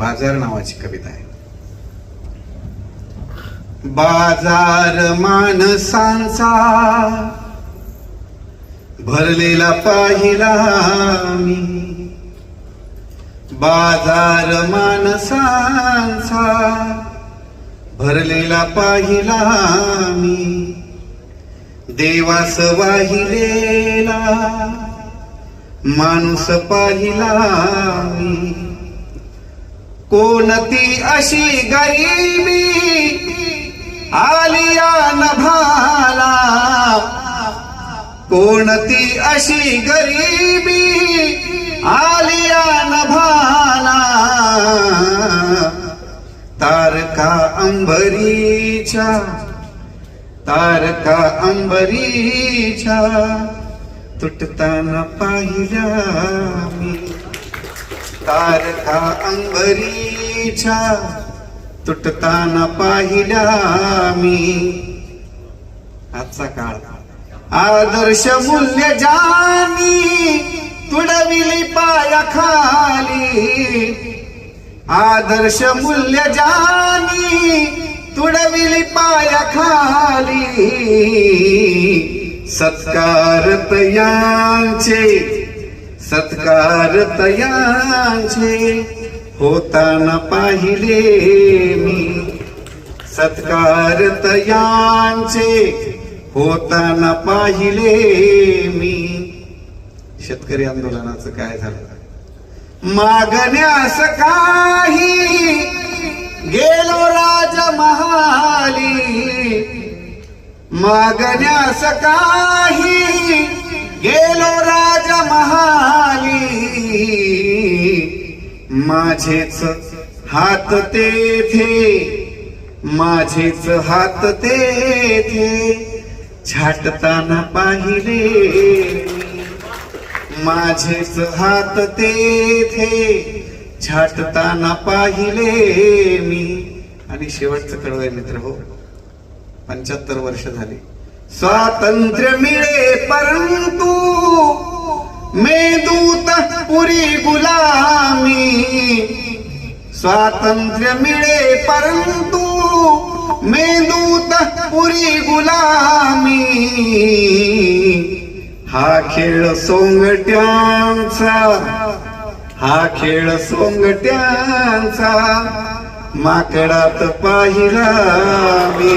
बाजार नावाची कविता आहे. बाजार माणसांचा भरलेला पाहिला मी. बाजार माणसांचा भरलेला पाहिला मी. देवास वाहिलेला माणूस पाहिला मी. कोणती अशी गरिबी आलिया नभाला? कोणती अशी गरिबी आलिया नभाला? तारका अंबरीच्या तारका अंबरीच्या तुटताना पाहिला मी. तारका अंबरीच्या तुटताना पाहिला मी. आजचा काळ. आदर्श मूल्य जानी तुडविली पायाखाली. आदर्श मूल्य जानी तुडविली पायाखाली. सत्कार तयांचे सत्कार तयांचे होताना पाहिले मी. सत्कार तयांचे होताना पाहिले मी. शेतकरी आंदोलनाचं काय झालं? मागण्यास काही गेलो राज महाली. मागण्यास काही गेलो राज महाली. माझेच हात तेथे माझेच हात तेथे छाटताना पाहिले. माझेच हात तेथे छाटताना पाहिले मी. आणि शेवटचं कळवय मित्र हो. पंच्याहत्तर वर्ष झाली. स्वातंत्र्य मिळे परम मेदूत पुरी गुलामी स्वातंत्र्य मिळे परंतु मेंदूत पुरी गुलामी. हा खेळ सोंगट्यांचा हा खेळ सोंगट्यांचा माकडात पाहिला मी.